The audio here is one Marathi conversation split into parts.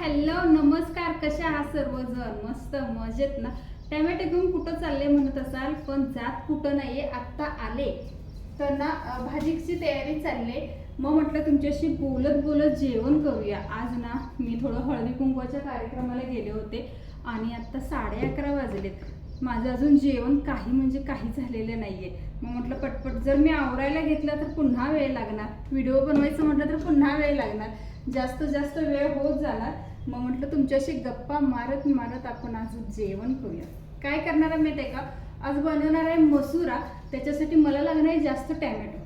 हॅलो नमस्कार कशा आहात सर्वजण? मस्त मजेत ना? टॅमॅटो घेऊन कुठं चालले म्हणत असाल पण जात कुठं नाहीये आत्ता आले. तर ना भाजीची तयारी चालली मग म्हटलं तुमच्याशी बोलत बोलत जेवण करूया. आज ना मी थोडं हळदी कुंकवाच्या कार्यक्रमाला गेले होते आणि आत्ता साडे अकरा वाजलेत. माझं अजून जेवण काही म्हणजे काही झालेलं नाहीये. मग म्हटलं पटपट जर मी आवरायला घेतलं तर पुन्हा वेळ लागणार. व्हिडिओ बनवायचं म्हटलं तर पुन्हा वेळ लागणार. जास्त जास्त वेळ होत जाणार. मग म्हटलं तुमच्याशी गप्पा मारत मारत आपण आज जेवण करूया. काय करणार आहे माहिती आहे का? आज बनवणार आहे मसुरा. त्याच्यासाठी मला लागणार आहे जास्त टॅमॅटो.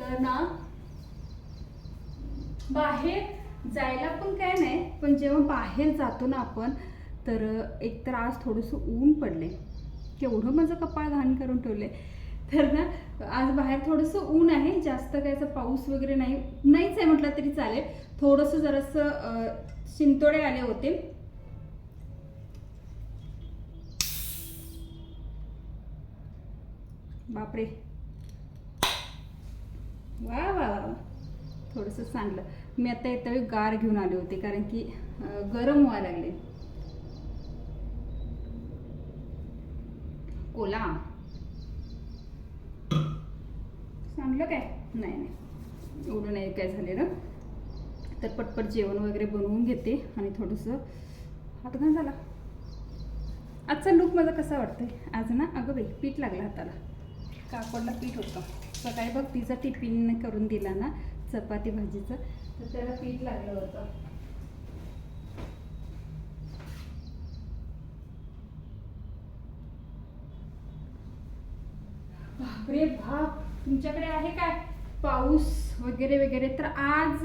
तर ना बाहेर जायला पण काय नाही पण जेव्हा बाहेर जातो ना आपण तर एक तर आज थोडंसं ऊन पडले केवढं माझं कपाळ घाण करून ठेवले तर ना आज बाहेर थोडंसं ऊन आहे जास्त काय असं पाऊस वगैरे नाही. नाहीच आहे म्हटलं तरी चालेल. थोडंसं जरासं शिंतोडे आले होते. बापरे. वा वा वा थोडंसं चांगलं. मी आता येता वेळी गार घेऊन आले होते कारण की गरम व्हायला लागले. बोला. सांगलं काय? नाही नाही. एवढं नाही काय झालेलं. तर पटपट जेवण वगैरे बनवून घेते आणि थोडंसं हातघाण झाला. आजचा लुक माझा कसा वाटतोय? आज ना अगं बाई पीठ लागलं हाताला. कापडला पीठ होतं. सकाळी बघ तिचा टिफिन करून दिला ना चपाती भाजीचं. तर त्याला पीठ लागलं होतं. बापरे बाप तुमच्याकडे आहे काय? पाऊस वगैरे वगैरे. तर आज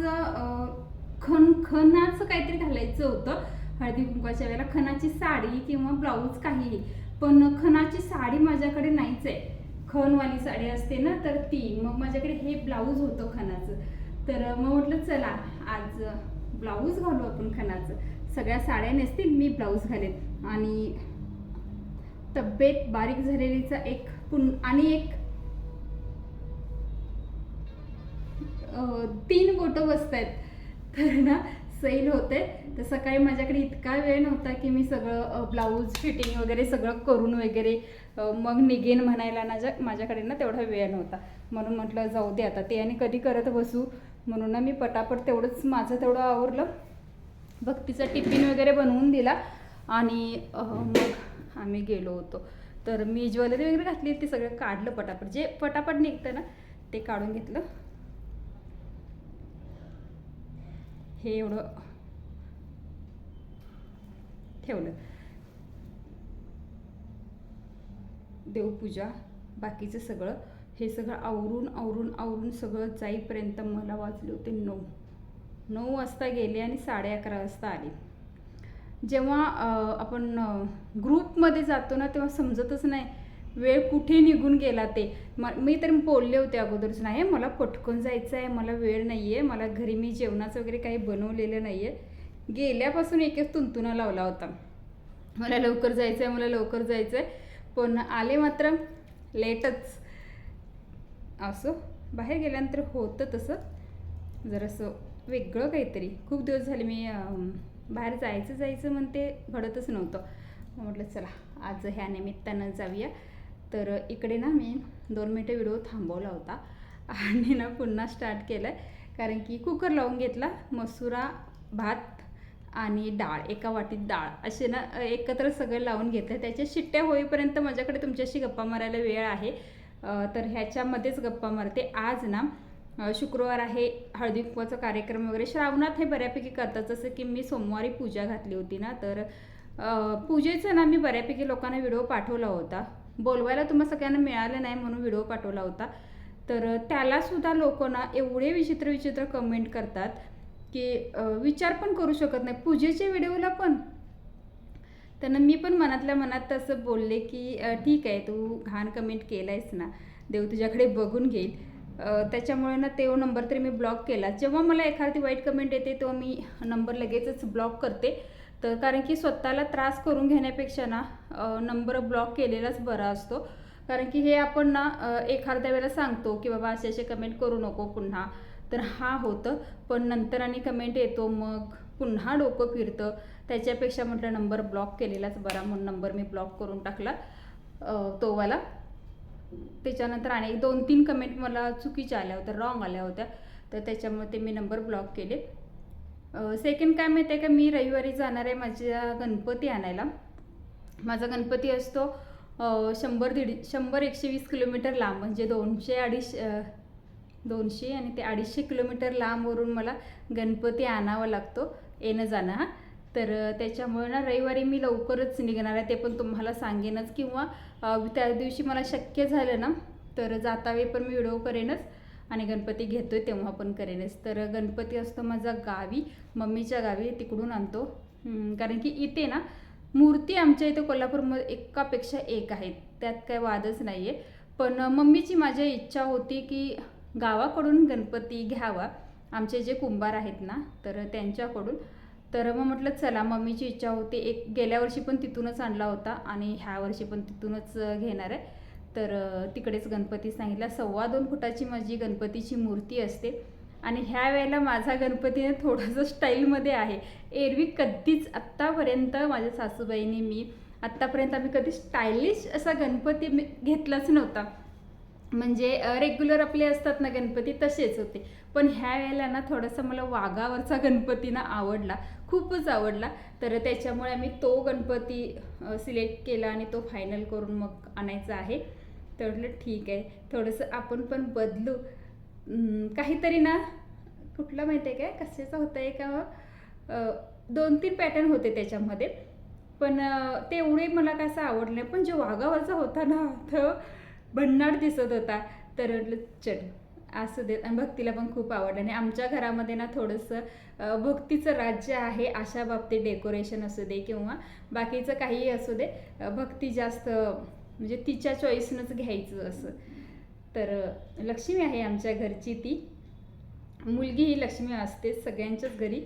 खन खनाचं काहीतरी घालायचं होतं. हळदी कुंकवाच्या वेळेला खनाची साडी किंवा ब्लाऊज काहीही. पण खनाची साडी माझ्याकडे नाहीच आहे. खनवाली साडी असते ना तर ती. मग माझ्याकडे हे ब्लाऊज होतं खनाचं. तर मग म्हटलं चला आज ब्लाऊज घालू आपण खनाचं. सगळ्या साड्या नेसतील मी ब्लाऊज घालेन. आणि तब्येत बारीक झालेलीचा एक पुन आणि एक तीन बोटं बसत आहेत तर ना सैल होते. तर सकाळी माझ्याकडे इतका वेळ नव्हता की मी सगळं ब्लाऊज फिटिंग वगैरे सगळं करून वगैरे मग निघेन म्हणायला ना माझ्याकडे ना तेवढा वेळ नव्हता. म्हणून म्हटलं जाऊ दे आता ते आणि कधी करत बसू? म्हणून ना मी पटापट तेवढंच माझं तेवढं आवरलं. भक्तीचा टिफिन वगैरे बनवून दिला आणि मग आम्ही गेलो होतो. तर मी ज्वेलरी वगैरे घातली ते सगळं काढलं पटापट. जे पटापट निघतं ना ते काढून घेतलं. हे एवढं ठेवलं. देवपूजा बाकीचं सगळं हे सगळं आवरून आवरून आवरून सगळं जाईपर्यंत मला वाजले होते नऊ. नऊ वाजता गेले आणि साडे अकरा वाजता आले. जेव्हा आपण ग्रुपमध्ये जातो ना तेव्हा समजतच नाही वेळ कुठे निघून गेला ते? म मी तर बोलले होते अगोदरच नाही मला पटकन जायचं आहे मला वेळ नाही आहे मला घरी मी जेवणाचं वगैरे काही बनवलेलं नाही आहे गेल्यापासून एक एक तुंतुना लावला होता. मला लवकर जायचं आहे मला लवकर जायचं आहे पण आले मात्र लेटच. असो बाहेर गेल्यानंतर होतं तसं. जरासं वेगळं काहीतरी. खूप दिवस झाले मी बाहेर जायचं जायचं म्हणते घडतच नव्हतं. म्हटलं चला आज ह्या निमित्तानं जाऊया. तर इकडे ना मी दोन मिनटं व्हिडिओ थांबवला होता. आणि ना पुन्हा स्टार्ट केलं आहे कारण की कुकर लावून घेतला मसुरा भात आणि डाळ एका वाटीत डाळ. असे ना एकत्र सगळं लावून घेतलं त्याच्या शिट्ट्या होईपर्यंत माझ्याकडे तुमच्याशी गप्पा मारायला वेळ आहे. तर ह्याच्यामध्येच गप्पा मारते. आज ना शुक्रवार आहे हळदी कुंकवाचा कार्यक्रम वगैरे. श्रावणात हे बऱ्यापैकी करतात. जसं की मी सोमवारी पूजा घातली होती ना तर पूजेचं ना मी बऱ्यापैकी लोकांना व्हिडिओ पाठवला होता. बोलवायला तुम्हा सगळ्यांना मिळालं नाही म्हणून व्हिडिओ पाठवला होता. तर त्यालासुद्धा लोक ना एवढे विचित्र विचित्र कमेंट करतात की विचार पण करू शकत नाही. पूजेच्या व्हिडिओला पण. त्यांना मी पण मनातल्या मनात तसं बोलले की ठीक आहे तू घाण कमेंट केला आहेस ना. देव तुझ्याकडे बघून घेईल. त्याच्यामुळे ना तो नंबर तरी मी ब्लॉक केला. जेव्हा मला एखादी वाईट कमेंट येते तेव्हा मी नंबर लगेचच ब्लॉक करते. तर कारण की स्वतःला त्रास करून घेण्यापेक्षा ना नंबर ब्लॉक केलेलाच बरा असतो. कारण की हे आपण ना एखाद्या वेळेला सांगतो की बाबा असे असे कमेंट करू नको पुन्हा. तर हा होतं. पण नंतर आणि कमेंट येतो मग पुन्हा डोकं फिरतं. त्याच्यापेक्षा म्हटलं नंबर ब्लॉक केलेलाच बरा. म्हणून नंबर मी ब्लॉक करून टाकला तोवाला त्याच्यानंतर आणि एक दोन तीन कमेंट मला चुकीच्या आल्या होत्या रॉंग आल्या होत्या. तर त्याच्यामुळे ते मी नंबर ब्लॉक केले. सेकंड काय माहिती आहे का मी रविवारी जाणार आहे माझ्या गणपती आणायला. माझा गणपती असतो शंभर दीड शंभर एकशे वीस किलोमीटर लांब म्हणजे दोनशे अडीचशे दोनशे आणि ते अडीचशे किलोमीटर लांबवरून मला गणपती आणावा लागतो येणं जाणं हा. तर त्याच्यामुळे ना रविवारी मी लवकरच निघणार आहे ते पण तुम्हाला सांगेनच किंवा त्या दिवशी मला शक्य झालं ना तर जातावे पण मी व्हिडिओ करेनच. आणि गणपती घेतो आहे तेव्हा पण करेनच तर गणपती असतो माझा गावी मम्मीच्या गावी तिकडून आणतो. कारण की इथे ना मूर्ती आमच्या इथे कोल्हापूरमध्ये एकापेक्षा एक आहेत. त्यात काय वादच नाही आहे पण मम्मीची माझ्या इच्छा होती की गावाकडून गणपती घ्यावा. आमचे जे कुंभार आहेत ना तर त्यांच्याकडून. तर मग म्हटलं चला मम्मीची इच्छा होती. एक गेल्या वर्षी पण तिथूनच आणला होता आणि ह्या वर्षी पण तिथूनच घेणार आहे. तर तिकडेच गणपती सांगितला. सव्वा दोन फुटाची माझी गणपतीची मूर्ती असते. आणि ह्या वेळेला माझा गणपती थोडंसं स्टाईलमध्ये आहे. एरवी कधीच आत्तापर्यंत माझ्या सासूबाईंनी मी आत्तापर्यंत आम्ही कधी स्टायलिश असा गणपती मी घेतलाच नव्हता. म्हणजे रेग्युलर आपले असतात ना गणपती तसेच होते. पण ह्या वेळेला ना थोडासा मला वाघावरचा गणपती ना आवडला. खूपच आवडला. तर त्याच्यामुळे आम्ही तो गणपती सिलेक्ट केला आणि तो फायनल करून मग आणायचा आहे. तर म्हटलं ठीक आहे. थोडंसं आपण पण बदलू. काहीतरी ना कुठला माहिती आहे काय? कशाचा होता आहे का दोन तीन पॅटर्न होते त्याच्यामध्ये. पण अं, ते एवढे मला कसं आवडलं नाही. पण जो वाघावाचा होता ना तो भन्नाट दिसत होता. तर म्हटलं चल असू देत आणि भक्तीला पण खूप आवडलं. आणि आमच्या घरामध्ये ना थोडंसं भक्तीचं राज्य आहे अशा बाबतीत डेकोरेशन असू दे किंवा बाकीचं काहीही असू दे भक्ती जास्त म्हणजे तिच्या चॉईसनंच घ्यायचं असं. तर लक्ष्मी आहे आमच्या घरची ती. मुलगी ही लक्ष्मी असते सगळ्यांच्याच घरी.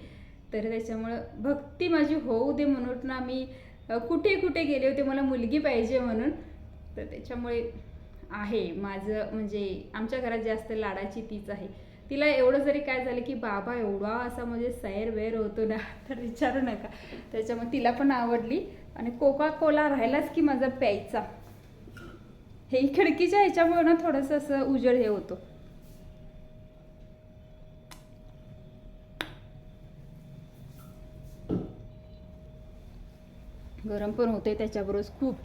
तर त्याच्यामुळं भक्ती माझी होऊ दे म्हणून ना मी कुठे कुठे गेले होते मला मुलगी पाहिजे म्हणून. तर त्याच्यामुळे आहे माझं म्हणजे आमच्या घरात जास्त लाडाची तीच आहे. तिला एवढं जरी काय झालं की बाबा एवढा असा म्हणजे सैर वैर होतो ना तर विचारू नका. त्याच्यामुळे तिला पण आवडली. आणि कोका कोला राहिलाच की माझा प्यायचा. हे खिडकीच्या ह्याच्यामुळे ना थोडंसं असं उजेड हे होतो. गरम पण होते त्याच्याबरोबर खूप.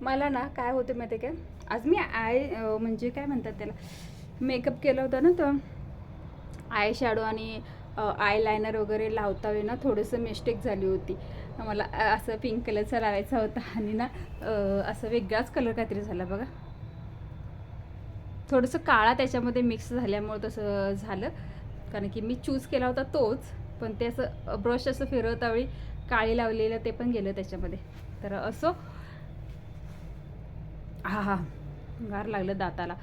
मला ना काय होतं माहिती आहे काय आज मी आय म्हणजे काय म्हणतात त्याला? मेकअप केला होता ना तर आय शॅडो आणि आय लायनर वगैरे लावता वेळी ना थोडंसं मिस्टेक झाली होती. मला असं पिंक कलरचा लावायचा होता आणि ना असं वेगळाच कलर काहीतरी झाला बघा. थोडंसं काळा त्याच्यामध्ये मिक्स झाल्यामुळं तसं झालं. कारण की मी चूज केला होता तोच पण ते असं ब्रश असं फिरवता वेळी काळी लावलेलं ते पण गेलं त्याच्यामध्ये. तर असो. हा हा. गार लागलं दाताला.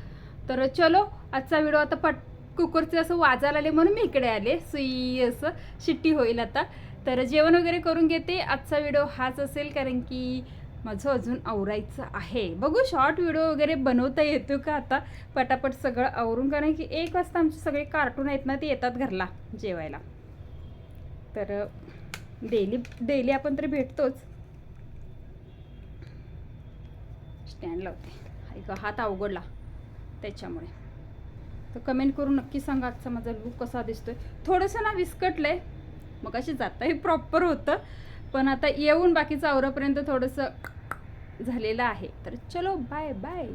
तर चलो आजचा व्हिडिओ आता पट कुकरचे असं वाजायला आले म्हणून मी इकडे आले. सुई असं शिट्टी होईल आता. तर जेवण वगैरे करून घेते. आजचा व्हिडिओ हाच असेल कारण की माझं अजून आवरायचं आहे. बघू शॉर्ट व्हिडिओ वगैरे बनवता येतो का आता? पटापट सगळं आवरून कारण की एक वाजता आमचे सगळे कार्टून आहेत ना ते येतात घरला जेवायला. तर डेली डेली आपण तरी भेटतोच. स्टँड लावते. ऐका हात अवघडला त्याच्यामुळे. तर कमेंट करून नक्की सांगा आजचा माझा लुक कसा दिसतोय. थोडंसं ना विस्कटलं आहे मग अशी जाताही प्रॉपर होतं. पण आता येऊन बाकीचं आवरापर्यंत थोडंसं झालेलं आहे. तर चलो बाय बाय